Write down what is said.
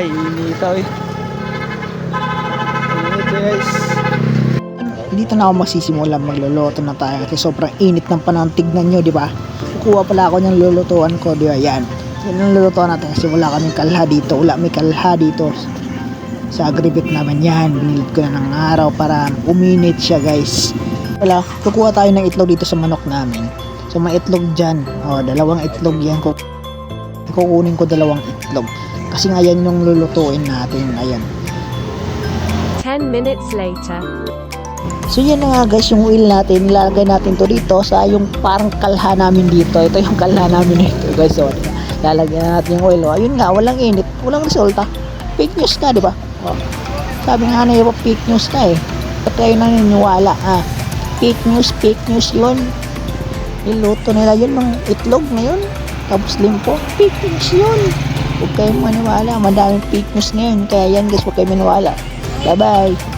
ito eh. Init guys. Dito na ako magsisimula magluluto na tayo kasi sobrang init ng panahon. Tignan nyo, di ba? Kukuha pala ako ng lulutuan ko, di ba? Yan. Yan ang lulutuan natin kasi wala kaming kalha dito. Wala may kalha dito sa agribit namin yan. Binilid ko na ng araw para uminit siya guys. Wala, kukuha tayo ng itlog dito sa manok namin. So may itlog dyan. O, dalawang itlog yan. Kuk- Kukunin ko dalawang itlog. Kasi nga yan yung lulutuin natin. Ayan. 10 minutes later. So yan na nga guys yung oil natin, nilalagay natin to dito sa yung parang kalha namin dito. Ito yung kalha namin dito guys. So, diba? lalagyan natin yung oil. Oh, ayun nga, walang init, walang resulta. Fake news na, di ba? Oh. Sabi nga na yung fake news na eh. Ba't kayo naniniwala? Ah, fake news, fake news yun. Niluto nila yun ng itlog ngayon. Tapos limpo, fake news yun. Huwag kayong maniwala, madaming fake news ngayon. Kaya yan guys, huwag kayong maniwala. Bye-bye.